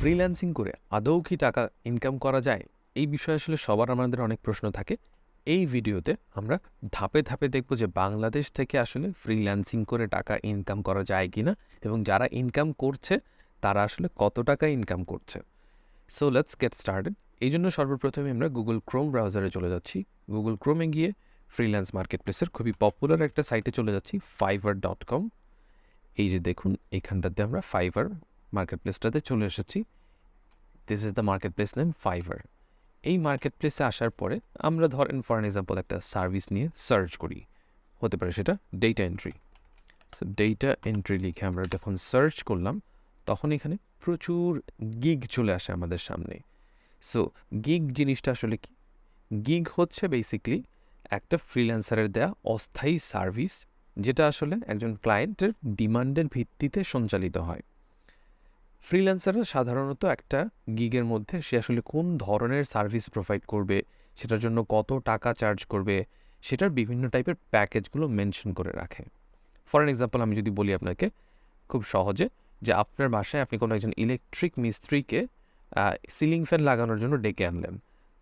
Freelancing করে আদৌ কি টাকা ইনকাম করা যায়? এই বিষয়ে আসলে সবার আমাদের অনেক প্রশ্ন থাকে। এই ভিডিওতে আমরা ধাপে ধাপে দেখব যে বাংলাদেশ থেকে আসলে ফ্রিল্যান্সিং করে টাকা ইনকাম করা যায় কি না এবং যারা ইনকাম করছে, তারা আসলে কত টাকা ইনকাম করছে। সো লেটস গেট স্টার্টেড এই জন্য সর্বপ্রথমে আমরা গুগল ক্রোম ব্রাউজারে চলে যাচ্ছি। গুগল ক্রোমে গিয়ে ফ্রিল্যান্স মার্কেট প্লেসের খুবই পপুলার একটা সাইটে চলে যাচ্ছি ফাইভার ডট কম এই যে দেখুন, এখানটাতে আমরা ফাইভার মার্কেট প্লেসটাতে চলে এসেছি। This is the market place name Fiverr এই মার্কেট প্লেসে আসার পরে আমরা ধরেন ফর এক্সাম্পল একটা সার্ভিস নিয়ে সার্চ করি। হতে পারে সেটা data entry so data entry লিখে আমরা যখন সার্চ করলাম, তখন এখানে প্রচুর গিগ চলে আসে আমাদের সামনে। সো গিগ জিনিসটা আসলে কি? গিগ হচ্ছে বেসিকলি একটা ফ্রিল্যান্সারের দেয়া অস্থায়ী সার্ভিস যেটা আসলে একজন ক্লায়েন্টের ডিমান্ডের ভিত্তিতে সঞ্চালিত হয়। ফ্রিল্যান্সাররা সাধারণত একটা গিগের মধ্যে সে আসলে কোন ধরনের সার্ভিস প্রোভাইড করবে, সেটার জন্য কত টাকা চার্জ করবে, সেটার বিভিন্ন টাইপের প্যাকেজগুলো মেনশন করে রাখে। ফর এক্সাম্পল, আমি যদি বলি আপনাকে খুব সহজে যে আপনার বাসায় আপনি কোনো একজন ইলেকট্রিক মিস্ত্রিকে সিলিং ফ্যান লাগানোর জন্য ডেকে আনলেন।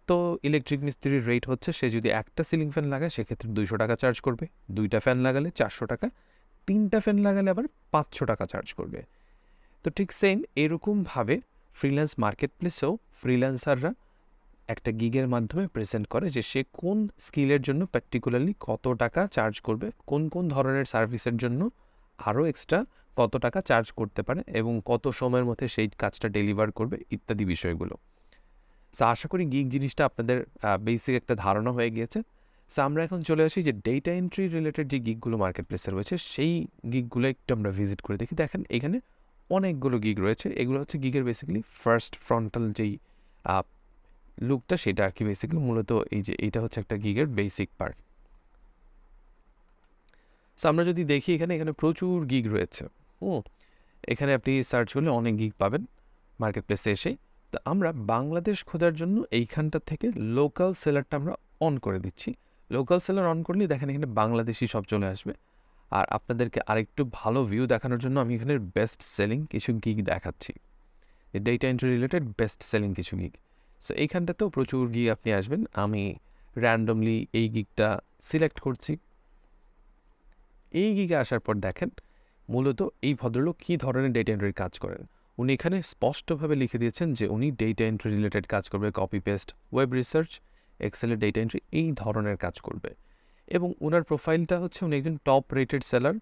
তো ইলেকট্রিক মিস্ত্রির রেট হচ্ছে সে যদি একটা সিলিং ফ্যান লাগায়, সেক্ষেত্রে দুইশো টাকা চার্জ করবে। দুইটা ফ্যান লাগালে চারশো টাকা, তিনটা ফ্যান লাগালে আবার পাঁচশো টাকা চার্জ করবে। তো ঠিক সেম এরকমভাবে ফ্রিল্যান্স মার্কেট প্লেসেও ফ্রিল্যান্সাররা একটা গিগের মাধ্যমে প্রেজেন্ট করে যে সে কোন স্কিলের জন্য পার্টিকুলারলি কত টাকা চার্জ করবে, কোন কোন ধরনের সার্ভিসের জন্য আরও এক্সট্রা কত টাকা চার্জ করতে পারে এবং কত সময়ের মধ্যে সেই কাজটা ডেলিভার করবে ইত্যাদি বিষয়গুলো। সো আশা করি গিগ জিনিসটা আপনাদের বেসিক একটা ধারণা হয়ে গিয়েছে। সো আমরা এখন চলে আসি যে ডেটা এন্ট্রি রিলেটেড যে গিগগুলো মার্কেট প্লেসে রয়েছে, সেই গিগগুলো একটু আমরা ভিজিট করে দেখি। দেখেন, এখানে অনেকগুলো গিগ রয়েছে। এগুলো হচ্ছে গিগের বেসিক্যালি ফার্স্ট ফ্রন্টাল যেই লুকটা সেটা আর কি বেসিক্যালি মূলত এই যে এটা হচ্ছে একটা গিগের বেসিক পার্ট সো আমরা যদি দেখি এখানে এখানে প্রচুর গিগ রয়েছে। হুম, এখানে আপনি সার্চ করলে অনেক গিগ পাবেন মার্কেট প্লেসে এসে। তো আমরা বাংলাদেশ খোঁজার জন্য এইখানটা থেকে লোকাল সেলারটা আমরা অন করে দিচ্ছি। লোকাল সেলার অন করলে দেখেন এখানে বাংলাদেশি সব চলে আসবে। আর আপনাদেরকে আরেকটু ভালো ভিউ দেখানোর জন্য আমি এখানে বেস্ট সেলিং কিছু গিগ দেখাচ্ছি। Data entry related best selling কিছু গিগ সো এইখানটাতেও প্রচুর গিগ আপনি আসবেন। আমি র্যান্ডমলি এই গিগটা সিলেক্ট করছি। এই গিগে আসার পর দেখেন, মূলত এই ভদ্রলোক কী ধরনের ডেটা এন্ট্রির কাজ করেন? উনি এখানে স্পষ্টভাবে লিখে দিয়েছেন যে উনি ডেটা এন্ট্রি রিলেটেড কাজ করবে কপি পেস্ট ওয়েব রিসার্চ এক্সেলের ডেটা এন্ট্রি এই ধরনের কাজ করবে। এবং ওনার প্রোফাইলটা হচ্ছে উনি একজন টপ রেটেড সেলার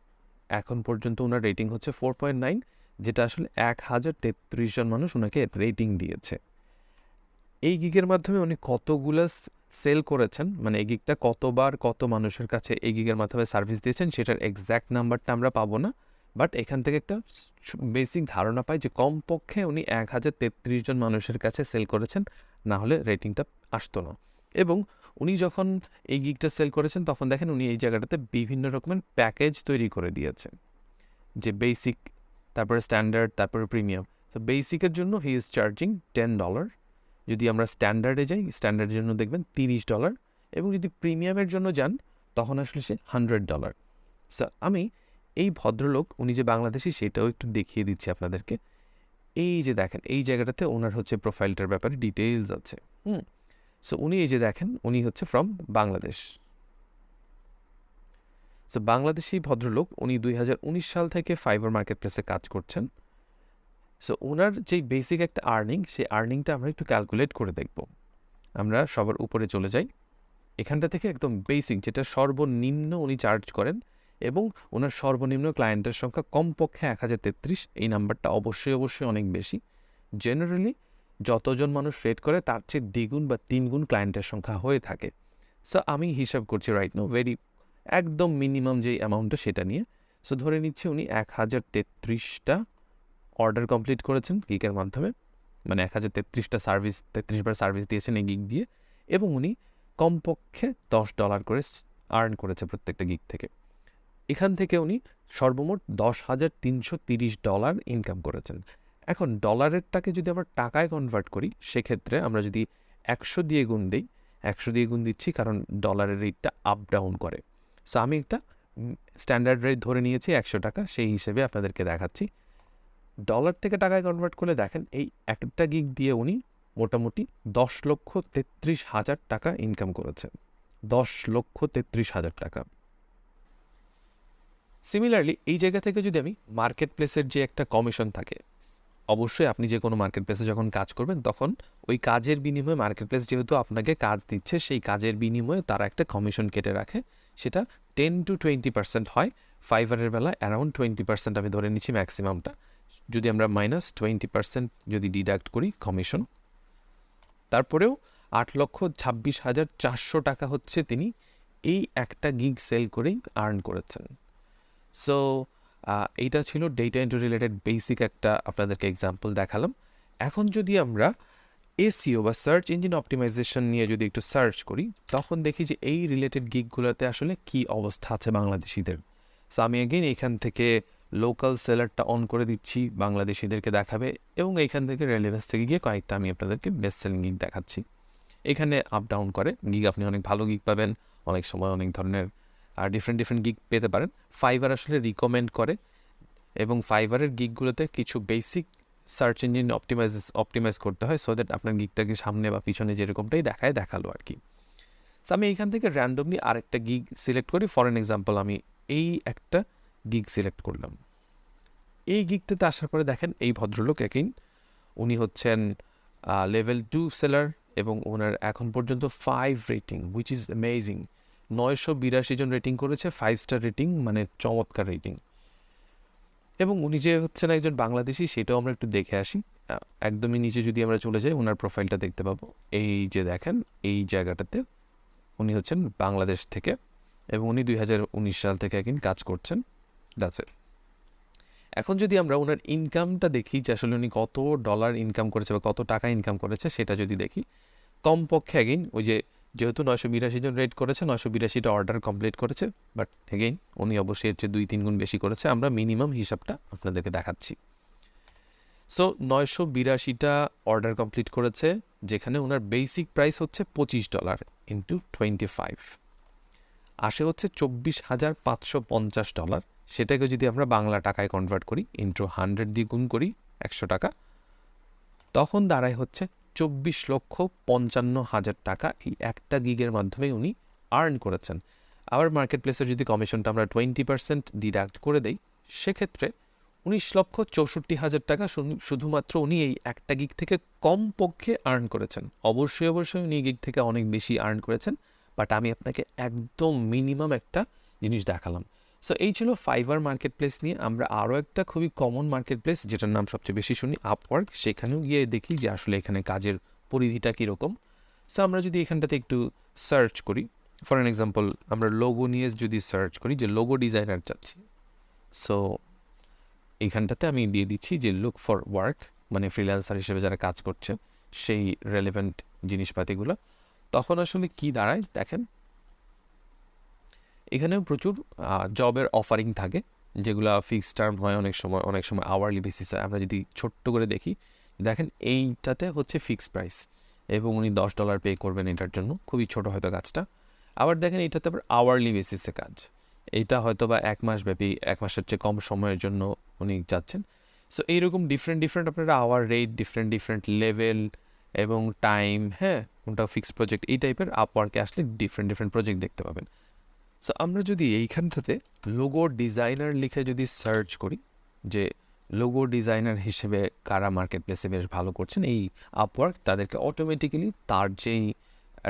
এখন পর্যন্ত ওনার রেটিং হচ্ছে ফোর পয়েন্ট নাইন যেটা আসলে এক হাজার তেত্রিশ জন মানুষ ওনাকে রেটিং দিয়েছে। এই গিগের মাধ্যমে উনি কতগুলো সেল করেছেন মানে এই গিগটা কতবার কত মানুষের কাছে এই গিগের মাধ্যমে সার্ভিস দিয়েছেন, সেটার এক্স্যাক্ট নাম্বারটা আমরা পাবো না। বাট এখান থেকে একটা বেসিক ধারণা পাই যে কমপক্ষে উনি এক হাজার তেত্রিশ জন মানুষের কাছে সেল করেছেন, না হলে রেটিংটা আসতো না। এবং উনি যখন এই গিগটা সেল করেছেন, তখন দেখেন উনি এই জায়গাটাতে বিভিন্ন রকমের প্যাকেজ তৈরি করে দিয়েছেন। যে বেসিক তারপরে স্ট্যান্ডার্ড তারপরে প্রিমিয়াম তো বেসিকের জন্য he is charging ten dollar যদি আমরা স্ট্যান্ডার্ডে যাই স্ট্যান্ডার্ডের জন্য দেখবেন তিরিশ ডলার এবং যদি প্রিমিয়ামের জন্য যান, তখন আসলে সে হান্ড্রেড ডলার স্যার আমি এই ভদ্রলোক, উনি যে বাংলাদেশি, সেটাও একটু দেখিয়ে দিচ্ছি আপনাদেরকে। এই যে দেখেন, এই জায়গাটাতে ওনার হচ্ছে প্রোফাইলটার ব্যাপারে ডিটেলস আছে। হুম? সো উনি এই যে দেখেন, উনি হচ্ছে ফ্রম বাংলাদেশ সো বাংলাদেশি ভদ্রলোক, উনি দুই হাজার উনিশ সাল থেকে ফাইবার মার্কেট প্লেসে কাজ করছেন। সো ওনার যেই বেসিক একটা আর্নিং সেই আর্নিংটা আমরা একটু ক্যালকুলেট করে দেখব। আমরা সবার উপরে চলে যাই। এখানটা থেকে একদম বেসিক যেটা সর্বনিম্ন উনি চার্জ করেন এবং ওনার সর্বনিম্ন ক্লায়েন্টের সংখ্যা কমপক্ষে এক হাজার তেত্রিশ, এই নাম্বারটা অবশ্যই অবশ্যই অনেক বেশি। জেনারেলি যতজন মানুষ ট্রেড করে, তার চেয়ে দ্বিগুণ বা তিনগুণ ক্লায়েন্টের সংখ্যা হয়ে থাকে। সো আমি হিসাব করছি রাইট নো ভেরি একদম মিনিমাম যেই অ্যামাউন্টটা সেটা নিয়ে। সো ধরে নিচ্ছে উনি এক হাজার তেত্রিশটা অর্ডার কমপ্লিট করেছেন গিকের মাধ্যমে। মানে এক হাজার তেত্রিশটা সার্ভিস তেত্রিশ বার সার্ভিস দিয়েছেন এই গিক দিয়ে। এবং উনি কমপক্ষে দশ ডলার করে আর্ন করেছে প্রত্যেকটা গিক থেকে। এখান থেকে উনি সর্বমোট দশ হাজার তিনশো তিরিশ ডলার ইনকাম করেছেন। এখন ডলারেরটাকে যদি আমরা টাকায় কনভার্ট করি, সেক্ষেত্রে আমরা যদি একশো দিয়ে গুণ দিই, একশো দিয়ে গুণ দিচ্ছি কারণ ডলারের রেটটা আপ ডাউন করে। সো আমি একটা স্ট্যান্ডার্ড রেট ধরে নিয়েছি, একশো টাকা, সেই হিসেবে আপনাদেরকে দেখাচ্ছি। ডলার থেকে টাকায় কনভার্ট করলে দেখেন, এই একটা গিগ দিয়ে উনি মোটামুটি দশ লক্ষ তেত্রিশ হাজার টাকা ইনকাম করেছেন। দশ লক্ষ তেত্রিশ হাজার টাকা। সিমিলারলি এই জায়গা থেকে যদি আমি মার্কেট প্লেসের যে একটা কমিশন থাকে অবশ্যই আপনি যে কোনো মার্কেট প্লেসে যখন কাজ করবেন, তখন ওই কাজের বিনিময়ে মার্কেট প্লেস যেহেতু আপনাকে কাজ দিচ্ছে, সেই কাজের বিনিময়ে তারা একটা কমিশন কেটে রাখে। সেটা টেন টু টোয়েন্টি পার্সেন্ট হয়। ফাইবারের বেলা অ্যারাউন্ড টোয়েন্টি পার্সেন্ট আমি ধরে নিচ্ছি ম্যাক্সিমামটা যদি আমরা মাইনাস টোয়েন্টি পার্সেন্ট যদি ডিডাক্ট করি কমিশন তারপরেও আট লক্ষ ছাব্বিশ হাজার চারশো টাকা হচ্ছে তিনি এই একটা গিগ সেল করেই আর্ন করেছেন। সো এইটা ছিল ডেটা এন্ট্রি রিলেটেড বেসিক একটা আপনাদেরকে এক্সাম্পল দেখালাম। এখন যদি আমরা এসিও বা সার্চ ইঞ্জিন অপটিমাইজেশন নিয়ে যদি একটু সার্চ করি, তখন দেখি যে এই রিলেটেড গিকগুলোতে আসলে কি অবস্থা আছে বাংলাদেশিদের। সো আমি এগেইন এইখান থেকে লোকাল সেলারটা অন করে দিচ্ছি, বাংলাদেশিদেরকে দেখাবে এবং এইখান থেকে রেলেভেন্স থেকে গিয়ে কয়েকটা আমি আপনাদেরকে বেস্ট সেলিং গিক দেখাচ্ছি। এখানে আপ ডাউন করে গিগ আপনি অনেক ভালো গিগ পাবেন, অনেক সময় অনেক ধরনের আর ডিফারেন্ট ডিফারেন্ট গিগ পেতে পারেন। ফাইবার আসলে রিকমেন্ড করে এবং ফাইবারের গিগগুলোতে কিছু basic search engine optimize optimize করতে হয় সো দ্যাট আপনার গিগটাকে সামনে বা পিছনে যেরকমটাই দেখায় দেখাল আর কি। সো আমি এইখান থেকে র্যান্ডমলি আরেকটা গিগ সিলেক্ট করি। ফর এন এক্সাম্পল আমি এই একটা গিগ সিলেক্ট করলাম। এই গিগটাতে আসার পরে দেখেন এই ভদ্রলোক একই। উনি হচ্ছেন লেভেল টু সেলার এবং ওনার এখন পর্যন্ত five rating which is amazing নয়শো বিরাশি জন রেটিং করেছে ফাইভ স্টার রেটিং মানে চমৎকার রেটিং এবং উনি যে হচ্ছেন একজন বাংলাদেশি, সেটাও আমরা একটু দেখে আসি। একদমই নিচে যদি আমরা চলে যাই, ওনার প্রোফাইলটা দেখতে পাবো। এই যে দেখেন, এই জায়গাটাতে উনি হচ্ছেন বাংলাদেশ থেকে এবং উনি দুই হাজার উনিশ সাল থেকে একদিন কাজ করছেন। ইট এখন যদি আমরা ওনার ইনকামটা দেখি, যে আসলে উনি কত ডলার ইনকাম করেছে বা কত টাকা ইনকাম করেছে, সেটা যদি দেখি, কমপক্ষে একদিন ওই যে যেহেতু নয়শো বিরাশি জন রেট করেছে, নয়শো বিরাশিটা অর্ডার কমপ্লিট করেছে বাট এগেইন উনি অবশ্যই এর চেয়ে দুই তিন গুণ বেশি করেছে। আমরা মিনিমাম হিসাবটা আপনাদেরকে দেখাচ্ছি। সো নয়শো বিরাশিটা অর্ডার কমপ্লিট করেছে, যেখানে ওনার বেসিক প্রাইস হচ্ছে পঁচিশ ডলার ইন্টু টোয়েন্টি ফাইভ আসে হচ্ছে চব্বিশ হাজার পাঁচশো পঞ্চাশ ডলার সেটাকে যদি আমরা বাংলা টাকায় কনভার্ট করি ইন্টু হান্ড্রেড দিয়ে গুণ করি, একশো টাকা, তখন দাঁড়ায় হচ্ছে চব্বিশ লক্ষ পঞ্চান্ন হাজার টাকা এই একটা গিগের মাধ্যমে উনি আর্ন করেছেন। আবার মার্কেট প্লেসের যদি কমিশনটা আমরা টোয়েন্টি পার্সেন্ট ডিডাক্ট করে দেই, সেক্ষেত্রে উনিশ লক্ষ চৌষট্টি হাজার টাকা শুধুমাত্র উনি এই একটা গিগ থেকে কম পক্ষে আর্ন করেছেন। অবশ্যই অবশ্যই উনি গিগ থেকে অনেক বেশি আর্ন করেছেন বাট আমি আপনাকে একদম মিনিমাম একটা জিনিস দেখালাম। সো এই ছিল ফাইবার মার্কেট প্লেস নিয়ে আমরা আরও একটা খুবই কমন মার্কেট প্লেস যেটার নাম সবচেয়ে বেশি শুনি আপওয়ার্ক সেখানেও গিয়ে দেখি যে আসলে এখানে কাজের পরিধিটা কীরকম। সো আমরা যদি এখানটাতে একটু সার্চ করি ফর অ্যান এক্সাম্পল আমরা লোগো নিয়ে যদি সার্চ করি যে লোগো ডিজাইনার চাচ্ছি। সো এইখানটাতে আমি দিয়ে দিচ্ছি যে লুক ফর ওয়ার্ক মানে ফ্রিল্যান্সার হিসেবে যারা কাজ করছে, সেই রেলেভেন্ট জিনিসপাতিগুলো। তখন আসলে কি দাঁড়ায়? দেখেন এখানেও প্রচুর জবের অফারিং থাকে, যেগুলো ফিক্সড টার্ম হয় অনেক সময় অনেক সময় আওয়ারলি বেসিস হয় আমরা যদি ছোট্ট করে দেখি, দেখেন এইটাতে হচ্ছে ফিক্সড প্রাইস এবং উনি দশ ডলার পে করবেন এটার জন্য, খুবই ছোট হয়তো কাজটা। আবার দেখেন এটাতে আবার আওয়ারলি বেসিসে কাজ। এইটা হয়তো বা এক মাস ব্যাপী, এক মাসের চেয়ে কম সময়ের জন্য উনি যাচ্ছেন। সো এইরকম ডিফারেন্ট ডিফারেন্ট আপনারা hour rate different different level এবং টাইম হ্যাঁ কোনটা ফিক্সড প্রজেক্ট এই টাইপের আপওয়ার্কে আসলে ডিফারেন্ট ডিফারেন্ট প্রজেক্ট দেখতে পাবেন। সো আমরা যদি এইখানটাতে লোগো ডিজাইনার লিখে যদি সার্চ করি, যে লোগো ডিজাইনার হিসেবে কারা মার্কেট প্লেসে বেশ ভালো করছেন, এই আপওয়ার্ক তাদেরকে অটোমেটিক্যালি তার যেই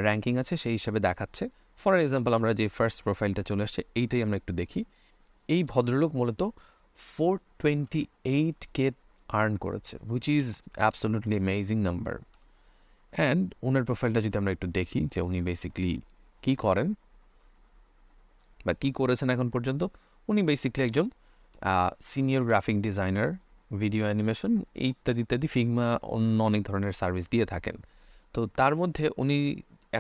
র্যাঙ্কিং আছে সেই হিসেবে দেখাচ্ছে। ফর এক্সাম্পল আমরা যে ফার্স্ট প্রোফাইলটা চলে আসছে, এইটাই আমরা একটু দেখি। এই ভদ্রলোক মূলত four twenty eight K earn করেছে which is absolutely amazing number and ওনার প্রোফাইলটা যদি আমরা একটু দেখি, যে উনি বেসিকলি কী করেন বা কী করেছেন এখন পর্যন্ত? উনি বেসিকলি একজন senior graphic designer video animation ইত্যাদি ইত্যাদি ফিগমা অন্য অনেক ধরনের সার্ভিস দিয়ে থাকেন। তো তার মধ্যে উনি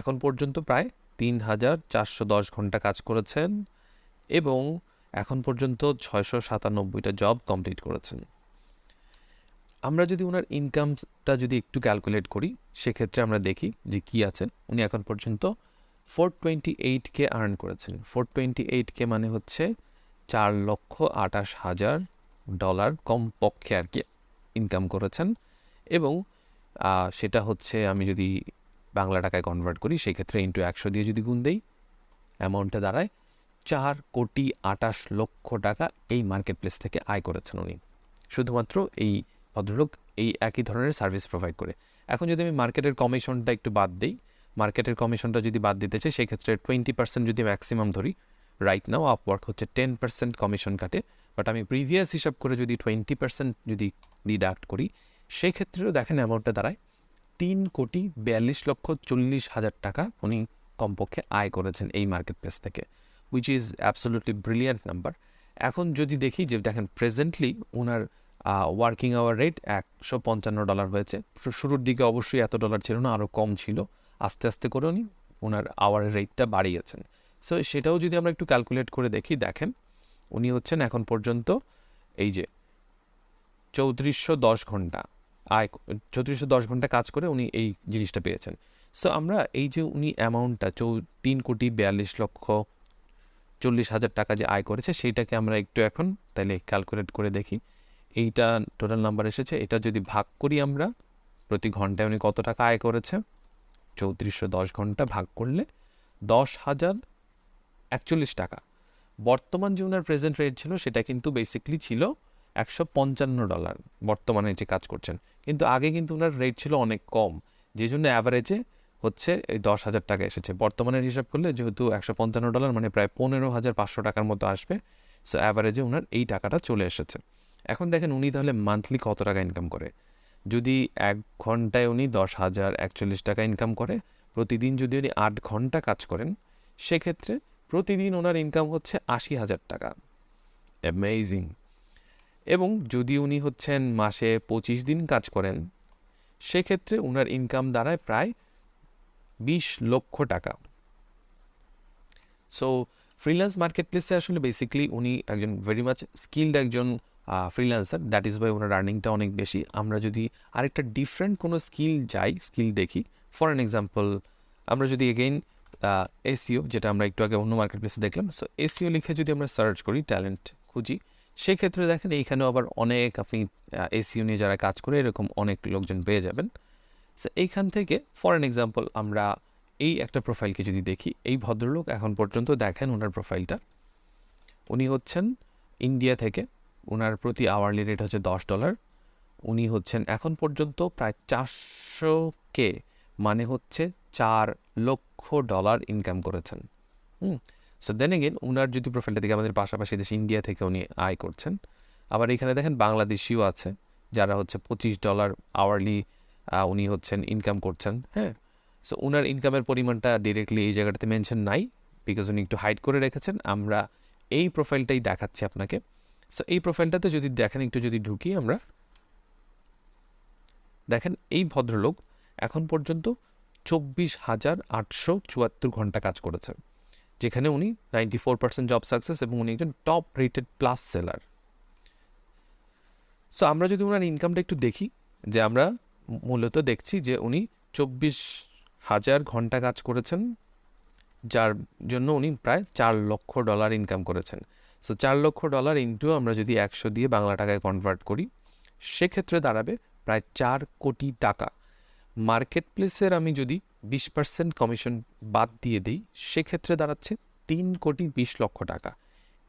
এখন পর্যন্ত প্রায় তিন হাজার চারশো দশ ঘণ্টা কাজ করেছেন এবং এখন পর্যন্ত ছয়শো সাতানব্বইটা জব কমপ্লিট করেছেন। আমরা যদি ওনার ইনকামটা যদি একটু ক্যালকুলেট করি, সেক্ষেত্রে আমরা দেখি যে কি আছে। উনি এখন পর্যন্ত four twenty eight K earn করেছেন। ফোর টোয়েন্টি এইট কে মানে হচ্ছে চার লক্ষ আটাশ হাজার ডলার কমপক্ষে আর কি ইনকাম করেছেন। এবং সেটা হচ্ছে আমি যদি বাংলা টাকায় কনভার্ট করি, সেই ক্ষেত্রে ইন্টু একশো দিয়ে যদি গুণ দেই অ্যামাউন্টটা দাঁড়ায় চার কোটি আটাশ লক্ষ টাকা এই মার্কেট প্লেস থেকে আয় করেছেন উনি। শুধুমাত্র এই ভদ্রলোক এই একই ধরনের সার্ভিস প্রোভাইড করে। এখন যদি আমি মার্কেটের কমিশনটা একটু বাদ দিই মার্কেটের কমিশনটা যদি বাদ দিতে চাই সেই ক্ষেত্রে টোয়েন্টি পার্সেন্ট যদি ম্যাক্সিমাম ধরি রাইট নাও আপওয়ার্ক হচ্ছে টেন পার্সেন্ট কমিশন কাটে বাট আমি প্রিভিয়াস হিসাব করে যদি টোয়েন্টি পার্সেন্ট যদি ডিডাক্ট করি, সেক্ষেত্রেও দেখেন অ্যামাউন্টটা দাঁড়ায় তিন কোটি বিয়াল্লিশ লক্ষ চল্লিশ হাজার টাকা উনি কমপক্ষে আয় করেছেন এই মার্কেট প্লেস থেকে which is absolutely brilliant number এখন যদি দেখি যে দেখেন প্রেজেন্টলি ওনার ওয়ার্কিং আওয়ার রেট একশো পঞ্চান্ন ডলার হয়েছে, শুরুর দিকে অবশ্যই এত ডলার ছিল না আরও কম ছিল আস্তে আস্তে করে উনি ওনার আওয়ার রেটটা বাড়িয়েছেন। সো সেটাও যদি আমরা একটু ক্যালকুলেট করে দেখি, দেখেন, উনি হচ্ছেন এখন পর্যন্ত এই যে চৌত্রিশশো দশ ঘণ্টা আয়, চৌত্রিশশো দশ ঘণ্টা কাজ করে উনি এই জিনিসটা পেয়েছেন। সো আমরা এই যে উনি অ্যামাউন্টটা চৌ, তিন কোটি বিয়াল্লিশ লক্ষ চল্লিশ হাজার টাকা যে আয় করেছে, সেইটাকে আমরা একটু এখন তাহলে ক্যালকুলেট করে দেখি। এইটা টোটাল নাম্বার এসেছে, এটা যদি ভাগ করি আমরা, প্রতি ঘন্টায় উনি কত টাকা আয় করেছে? চৌত্রিশশো দশ ঘণ্টা ভাগ করলে দশ হাজার একচল্লিশ টাকা। বর্তমান যে ওনার প্রেজেন্ট রেট ছিল, সেটা কিন্তু বেসিকলি ছিল একশো পঞ্চান্ন ডলার বর্তমানে যে কাজ করছেন। কিন্তু আগে কিন্তু ওনার রেট ছিল অনেক কম, যে জন্য অ্যাভারেজে হচ্ছে এই দশ হাজার টাকা এসেছে। বর্তমানের হিসাব করলে যেহেতু একশো পঞ্চান্ন ডলার মানে প্রায় পনেরো হাজার পাঁচশো টাকার মতো আসবে সো অ্যাভারেজে ওনার এই টাকাটা চলে এসেছে। এখন দেখেন উনি তাহলে মান্থলি কত টাকা ইনকাম করে? যদি এক ঘন্টায় উনি দশ হাজার একচল্লিশ টাকা ইনকাম করে, প্রতিদিন যদি উনি আট ঘণ্টা কাজ করেন, সেক্ষেত্রে প্রতিদিন ওনার ইনকাম হচ্ছে আশি হাজার টাকা। অ্যামেজিং এবং যদি উনি হচ্ছেন মাসে পঁচিশ দিন কাজ করেন, সেক্ষেত্রে ওনার ইনকাম দাঁড়ায় প্রায় বিশ লক্ষ টাকা। সো ফ্রিল্যান্স মার্কেট প্লেসে আসলে বেসিক্যালি উনি একজন ভেরি মাচ স্কিল্ড একজন ফ্রিল্যান্সার দ্যাট ইজ বাই ওনার আর্নিংটা অনেক বেশি। আমরা যদি আরেকটা ডিফারেন্ট কোনো স্কিল যাই স্কিল দেখি ফর অ্যান এক্সাম্পল আমরা যদি এগেইন এসিও যেটা আমরা একটু আগে অন্য মার্কেট প্লেসে দেখলাম সো এসিও লিখে যদি আমরা সার্চ করি ট্যালেন্ট খুঁজি, সেক্ষেত্রে দেখেন এইখানেও আবার অনেক আপনি এসিও নিয়ে যারা কাজ করে, এরকম অনেক লোকজন পেয়ে যাবেন। সো এইখান থেকে ফর অ্যান এক্সাম্পল আমরা এই একটা প্রোফাইলকে যদি দেখি, এই ভদ্রলোক এখন পর্যন্ত দেখেন ওনার প্রোফাইলটা উনি হচ্ছেন ইন্ডিয়া থেকে ওনার প্রতি আওয়ারলি রেট হচ্ছে দশ ডলার উনি হচ্ছেন এখন পর্যন্ত প্রায় চারশো কে মানে হচ্ছে চার লক্ষ ডলার ইনকাম করেছেন। হুম সো দেন এগেন ওনার যদি প্রোফাইলটা দেখে আমাদের পাশাপাশি দেশ ইন্ডিয়া থেকে উনি আয় করছেন। আবার এখানে দেখেন বাংলাদেশিও আছে, যারা হচ্ছে পঁচিশ ডলার আওয়ারলি উনি হচ্ছেন ইনকাম করছেন হ্যাঁ। সো ওনার ইনকামের পরিমাণটা ডিরেক্টলি এই জায়গাটাতে মেনশন নাই বিকজ উনি একটু হাইড করে রেখেছেন। আমরা এই প্রোফাইলটাই দেখাচ্ছি আপনাকে। সো এই প্রোফাইলটাতে যদি দেখেন, একটু যদি ঢুকি আমরা, দেখেন এই ভদ্রলোক এখন পর্যন্ত চব্বিশ হাজার আটশো চুয়াত্তর ঘণ্টা কাজ করেছেন যেখানে উনি ninety four percent job success এবং উনি একজন top rated plus seller so আমরা যদি ওনার ইনকামটা একটু দেখি, যে আমরা মূলত দেখছি যে উনি চব্বিশ হাজার ঘণ্টা কাজ করেছেন, যার জন্য উনি প্রায় চার লক্ষ ডলার ইনকাম করেছেন। সো চার লক্ষ ডলার ইন্টু আমরা যদি একশো দিয়ে বাংলা টাকায় কনভার্ট করি, সেক্ষেত্রে দাঁড়াবে প্রায় চার কোটি টাকা। মার্কেট প্লেসের আমি যদি বিশ পার্সেন্ট কমিশন বাদ দিয়ে দিই, সেক্ষেত্রে দাঁড়াচ্ছে তিন কোটি বিশ লক্ষ টাকা।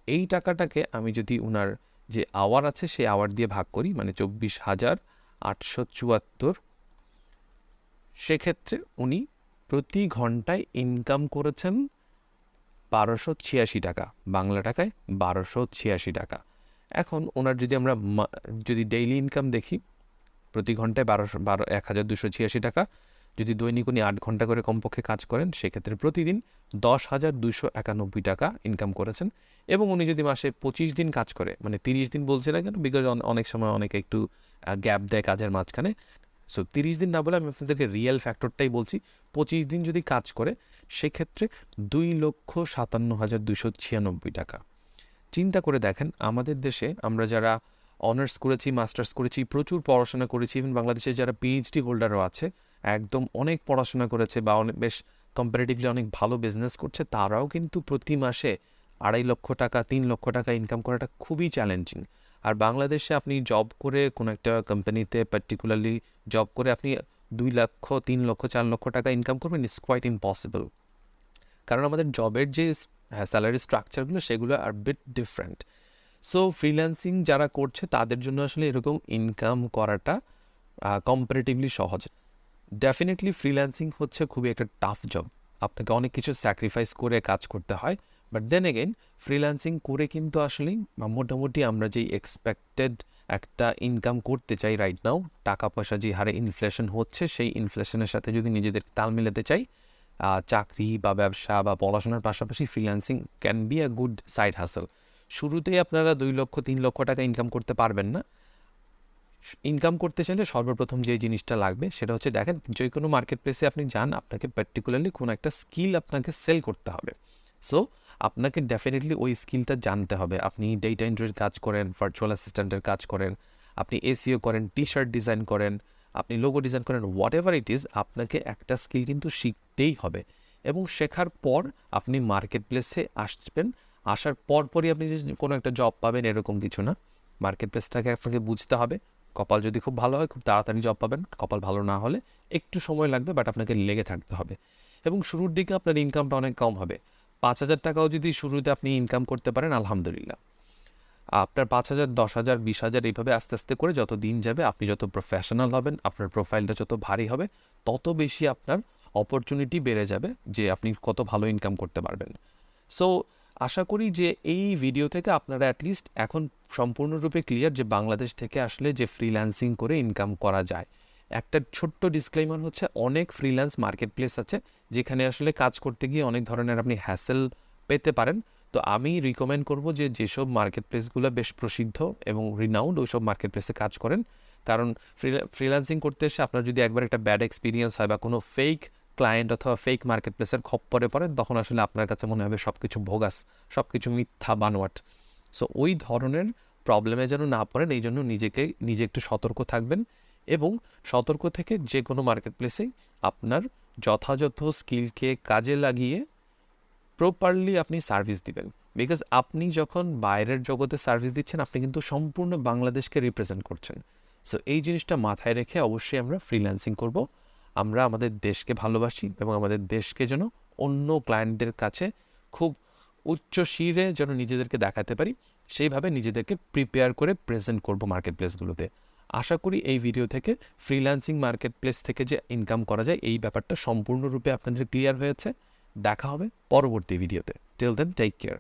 এই টাকাটাকে আমি যদি ওনার যে আওয়ার আছে, সেই আওয়ার দিয়ে ভাগ করি মানে চব্বিশ হাজার আটশো চুয়াত্তর, সেক্ষেত্রে উনি প্রতি ঘন্টায় ইনকাম করেছেন বারোশো ছিয়াশি টাকা, বাংলা টাকায় বারোশো ছিয়াশি টাকা। এখন ওনার যদি আমরা যদি ডেইলি ইনকাম দেখি, প্রতি ঘন্টায় বারোশো, বারো, এক হাজার দুশো ছিয়াশি টাকা। যদি দৈনিক উনি আট ঘণ্টা করে কমপক্ষে কাজ করেন, সেক্ষেত্রে প্রতিদিন দশ হাজার দুশো একানব্বই টাকা ইনকাম করেছেন। এবং উনি যদি মাসে পঁচিশ দিন কাজ করে মানে তিরিশ দিন বলছে না কেন বিকজ অনেক সময় অনেকে একটু গ্যাপ দেয় কাজের মাঝখানে সো তিরিশ দিন না বলে আমি আপনাদেরকে রিয়েল ফ্যাক্টরটাই বলছি। পঁচিশ দিন যদি কাজ করে, সেক্ষেত্রে দুই লক্ষ সাতান্ন হাজার দুশো ছিয়ানব্বই টাকা। চিন্তা করে দেখেন, আমাদের দেশে আমরা যারা অনার্স করেছি মাস্টার্স করেছি, প্রচুর পড়াশোনা করেছি ইভেন বাংলাদেশে যারা পিএইচডি হোল্ডারও আছে, একদম অনেক পড়াশোনা করেছে বা অনেক বেশ কম্পারেটিভলি অনেক ভালো বিজনেস করছে, তারাও কিন্তু প্রতি মাসে আড়াই লক্ষ টাকা, তিন লক্ষ টাকা ইনকাম করাটা খুবই চ্যালেঞ্জিং আর বাংলাদেশে আপনি জব করে কোনো একটা কোম্পানিতে পার্টিকুলারলি জব করে আপনি দুই লক্ষ, তিন লক্ষ, চার লক্ষ টাকা ইনকাম করবেন ইটস কোয়াইট ইম্পসিবল কারণ আমাদের জবের যে স্যালারি স্ট্রাকচারগুলো সেগুলো আর বিট ডিফারেন্ট সো ফ্রিল্যান্সিং যারা করছে, তাদের জন্য আসলে এরকম ইনকাম করাটা কম্পারেটিভলি সহজ। ডেফিনেটলি ফ্রিল্যান্সিং হচ্ছে খুবই একটা টাফ জব আপনাকে অনেক কিছু স্যাক্রিফাইস করে কাজ করতে হয়। বাট দেন এগেইন ফ্রিল্যান্সিং করে কিন্তু আসলে মোটামুটি আমরা যেই এক্সপেক্টেড একটা ইনকাম করতে চাই রাইট নাও টাকা পয়সা যে হারে ইনফ্লেশন হচ্ছে, সেই ইনফ্লেশনের সাথে যদি নিজেদের তাল মিলাতে চাই চাকরি বা ব্যবসা বা পড়াশোনার পাশাপাশি freelancing can be a good side hustle শুরুতেই আপনারা দুই লক্ষ, তিন লক্ষ টাকা ইনকাম করতে পারবেন না। ইনকাম করতে চাইলে সর্বপ্রথম যে জিনিসটা লাগবে সেটা হচ্ছে দেখেন যে কোনো মার্কেট প্লেসে আপনি যান, আপনাকে পার্টিকুলারলি কোনো একটা স্কিল আপনাকে সেল করতে হবে। সো আপনাকে ডেফিনেটলি ওই স্কিলটা জানতে হবে। আপনি ডেটা এন্ট্রির কাজ করেন ভার্চুয়াল অ্যাসিস্ট্যান্টের কাজ করেন, আপনি এসিও করেন টি শার্ট ডিজাইন করেন, আপনি লোগো ডিজাইন করেন হোয়াট এভার ইট ইজ আপনাকে একটা স্কিল কিন্তু শিখতেই হবে। এবং শেখার পর আপনি মার্কেট প্লেসে আসবেন, আসার পরপরই আপনি যে কোনো একটা জব পাবেন এরকম কিছু না। মার্কেট প্লেসটাকে আপনাকে বুঝতে হবে। কপাল যদি খুব ভালো হয়, খুব তাড়াতাড়ি জব পাবেন। কপাল ভালো না হলে একটু সময় লাগবে বাট আপনাকে লেগে থাকতে হবে। এবং শুরুর দিকে আপনার ইনকামটা অনেক কম হবে। পাঁচ হাজার টাকাও যদি শুরুতে আপনি ইনকাম করতে পারেন, আলহামদুলিল্লাহ। আপনার পাঁচ হাজার, দশ হাজার, বিশ হাজার এইভাবে আস্তে আস্তে করে যত দিন যাবে, আপনি যত প্রফেশনাল হবেন, আপনার প্রোফাইলটা যত ভারী হবে, তত বেশি আপনার অপরচুনিটি বেড়ে যাবে যে আপনি কত ভালো ইনকাম করতে পারবেন। সো আশা করি যে এই ভিডিও থেকে আপনারা অ্যাটলিস্ট এখন সম্পূর্ণরূপে ক্লিয়ার যে বাংলাদেশ থেকে আসলে যে ফ্রিল্যান্সিং করে ইনকাম করা যায় একটা ছোট্ট ডিসক্লেমার হচ্ছে, অনেক ফ্রিল্যান্স মার্কেট প্লেস আছে যেখানে আসলে কাজ করতে গিয়ে অনেক ধরনের আপনি হ্যাসেল পেতে পারেন। তো আমি রিকমেন্ড করব যে যেসব মার্কেট প্লেসগুলো বেশ প্রসিদ্ধ এবং রিনাউন্ড ওইসব মার্কেট প্লেসে কাজ করেন। কারণ ফ্রিল্যান্সিং করতে এসে আপনার যদি একবার একটা ব্যাড এক্সপিরিয়েন্স হয় বা কোনো ফেক ক্লায়েন্ট অথবা ফেক মার্কেট প্লেসের খপ্পরে পড়েন তখন আসলে আপনার কাছে মনে হবে সব কিছু ভোগাস সব কিছু মিথ্যা বানোয়াট সো ওই ধরনের প্রবলেমে যেন না পড়েন এই জন্য নিজেকে, নিজে একটু সতর্ক থাকবেন। এবং সতর্ক থেকে যে কোনো মার্কেট প্লেসেই আপনার যথাযথ স্কিলকে কাজে লাগিয়ে প্রপারলি আপনি সার্ভিস দিবেন। বিকজ আপনি যখন বাইরের জগতে সার্ভিস দিচ্ছেন, আপনি কিন্তু সম্পূর্ণ বাংলাদেশকে রিপ্রেজেন্ট করছেন। সো এই জিনিসটা মাথায় রেখে অবশ্যই আমরা ফ্রিল্যান্সিং করব। আমরা আমাদের দেশকে ভালোবাসি এবং আমাদের দেশকে যেন অন্য ক্লায়েন্টদের কাছে খুব উচ্চ শিরে যেন নিজেদেরকে দেখাতে পারি, সেইভাবে নিজেদেরকে প্রিপেয়ার করে প্রেজেন্ট করব মার্কেট প্লেসগুলোতে আশা করি এই ভিডিও থেকে ফ্রিল্যান্সিং মার্কেট প্লেস থেকে যে ইনকাম করা যায়, এই ব্যাপারটা সম্পূর্ণরূপে আপনাদের ক্লিয়ার হয়েছে। দেখা হবে পরবর্তী ভিডিওতে টেল দেন টেক কেয়ার